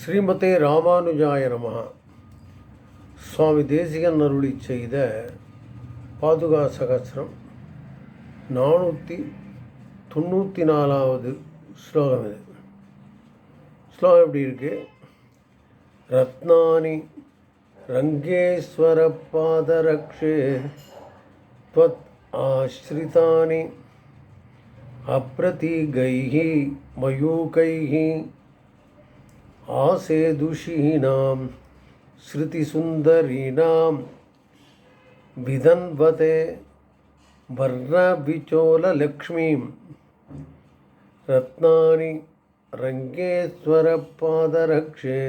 ஸ்ரீமதே ராமானுஜாய நம சுவாமி தேசிகன் அருளி செய்த பாதுகா சகசிரம் நானூற்றி தொண்ணூற்றி நாலாவது ஸ்லோகம் இது ஸ்லோகம் எப்படி இருக்கு ரத்னானி ரங்கேஸ்வர பாதரக்ஷே त्वत् आश्रितानि अप्रतीगैः मयूकैः आसेदुषीणां श्रुतिसुन्दरीणां विधन्वते वर्णविचोललक्ष्मीं रत्नानि रङ्गेश्वरपादरक्षे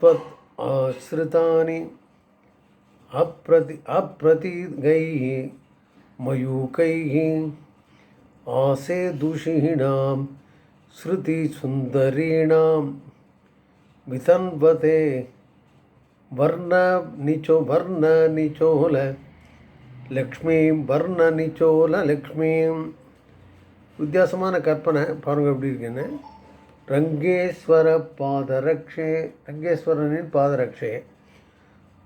त्वत् आश्रितानि अप्रति अप्रतिगैः मयूकैः आसेदुषीणां श्रुतिसुन्दरीणां விசன்வதே வர்ண நிச்சோ வர்ண நிச்சோல லக்ஷ்மீம் வர்ண நிச்சோல லக்ஷ்மீம் வித்தியாசமான கற்பனை. பாருங்கள் எப்படி இருக்குன்னு. ரங்கேஸ்வர பாதரக்ஷே ரங்கேஸ்வரனின் பாதரக்ஷே.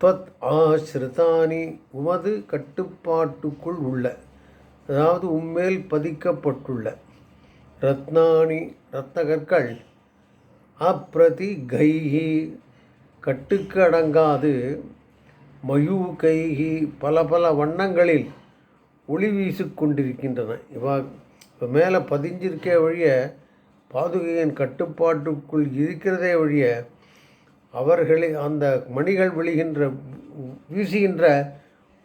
துவத் ஆஸ்ருதானி உமது கட்டுப்பாட்டுக்குள் உள்ள அதாவது உம்மேல் பதிக்கப்பட்டுள்ள ரத்னானி ரத்னகற்கள் அப்ரதி கைஹி கட்டுக்கு அடங்காது மயூகைஹி பல பல வண்ணங்களில் ஒளி வீசிக்கொண்டிருக்கின்றன இவா இப்போ மேலே பதிஞ்சிருக்கே வழிய பாதுகையின் கட்டுப்பாட்டுக்குள் இருக்கிறதே வழிய அவர்களே அந்த மணிகள் விழுகின்ற வீசுகின்ற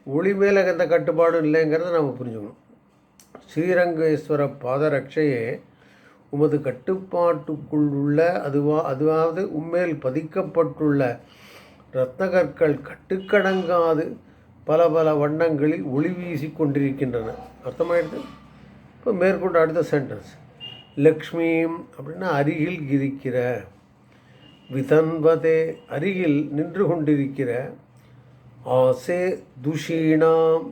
ஒளி மேலே எந்த கட்டுப்பாடும் இல்லைங்கிறத நம்ம புரிஞ்சுக்கணும். ஸ்ரீரங்கேஸ்வர பாதரட்சையே உமது கட்டுப்பாட்டுக்குள் உள்ள அதுவா அதுவாவது உம்மேல் பதிக்கப்பட்டுள்ள இரத்தகற்கள் கட்டுக்கடங்காது. பல பல வண்ணங்களில் ஒளி வீசி கொண்டிருக்கின்றன. அர்த்தமாயிடுது இப்போ மேற்கொண்டு அடுத்த சென்டென்ஸ் லக்ஷ்மியும் அப்படின்னா அருகில் இருக்கிற விதன்பதே அருகில் நின்று கொண்டிருக்கிற ஆசே துஷீணாம்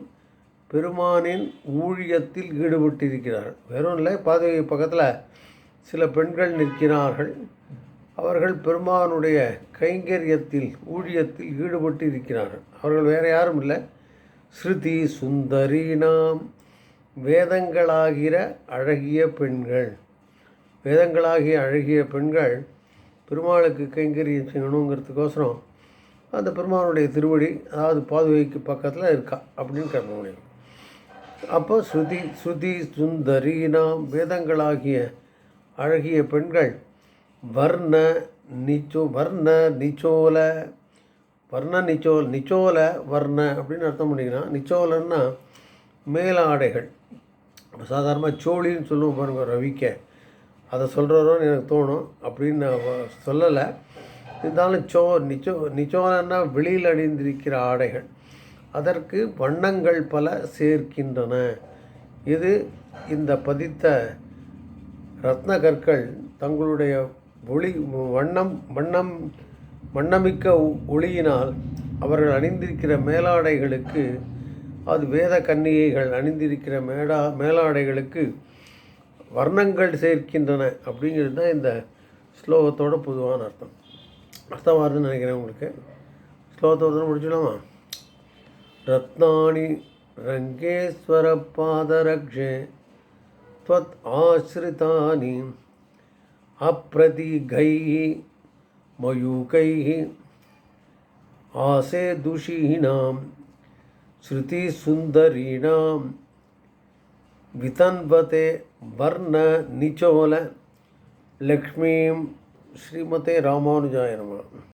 பெருமானின் ஊழியத்தில் ஈடுபட்டிருக்கிறார். வெறும் இல்லை பாதுகை பக்கத்தில் சில பெண்கள் நிற்கிறார்கள். அவர்கள் பெருமானுடைய கைங்கரியத்தில் ஊழியத்தில் ஈடுபட்டு இருக்கிறார்கள் அவர்கள் வேறு யாரும் இல்லை. ஸ்ருதி சுந்தரீனாம் வேதங்களாகிற அழகிய பெண்கள். வேதங்களாகிய அழகிய பெண்கள் பெருமாளுக்கு கைங்கரியம் செய்யணுங்கிறதுக்கோசரம் அந்த பெருமானுடைய திருவடி அதாவது பாதுகைக்கு பக்கத்தில் இருக்கா அப்படின்னு கருத முடியும். அப்போ ஸ்ருதி ஸ்ருதி சுந்தரீனாம் வேதங்களாகிய அழகிய பெண்கள். வர்ண நிச்சோ வர்ண நிச்சோல வர்ண நிச்சோல் நிச்சோல வர்ண அப்படின்னு அர்த்தம் பண்ணிக்கலாம் நிச்சோலன்னா மேலாடைகள் சாதாரணமாக சோழின்னு சொல்லுவோம் பாருங்க ரவிக்க. அதை சொல்கிறோன்னு எனக்கு தோணும். அப்படின்னு நான் சொல்லலை. இருந்தாலும் சோ நிச்சோ நிச்சோலன்னா வெளியில் அணிந்திருக்கிற ஆடைகள். அதற்கு வண்ணங்கள் பல சேர்க்கின்றன. இது இந்த பதித்த ரத்ன கற்கள் தங்களுடைய ஒளி வண்ணம் வண்ணம் வண்ணமிக்க ஒளியினால் அவர்கள் அணிந்திருக்கிற மேலாடைகளுக்கு அது வேத கன்னிகைகள் அணிந்திருக்கிற மேடா மேலாடைகளுக்கு வர்ணங்கள் சேர்க்கின்றன அப்படிங்கிறது தான் இந்த ஸ்லோகத்தோட பொதுவான அர்த்தம். அர்த்தம் வருதுன்னு நினைக்கிறேன் உங்களுக்கு. ஸ்லோகத்தோட முடிச்சுடலாமா? ரத்னானி ரங்கேஸ்வர பாதரக்ஷே त्वत् आश्रितानि अप्रतिघैः मयूकैः आसेदुषीणां श्रुतिसुन्दरीणां वितन्वते वर्णनिचोल लक्ष्मीं श्रीमते रामानुजाय नमः।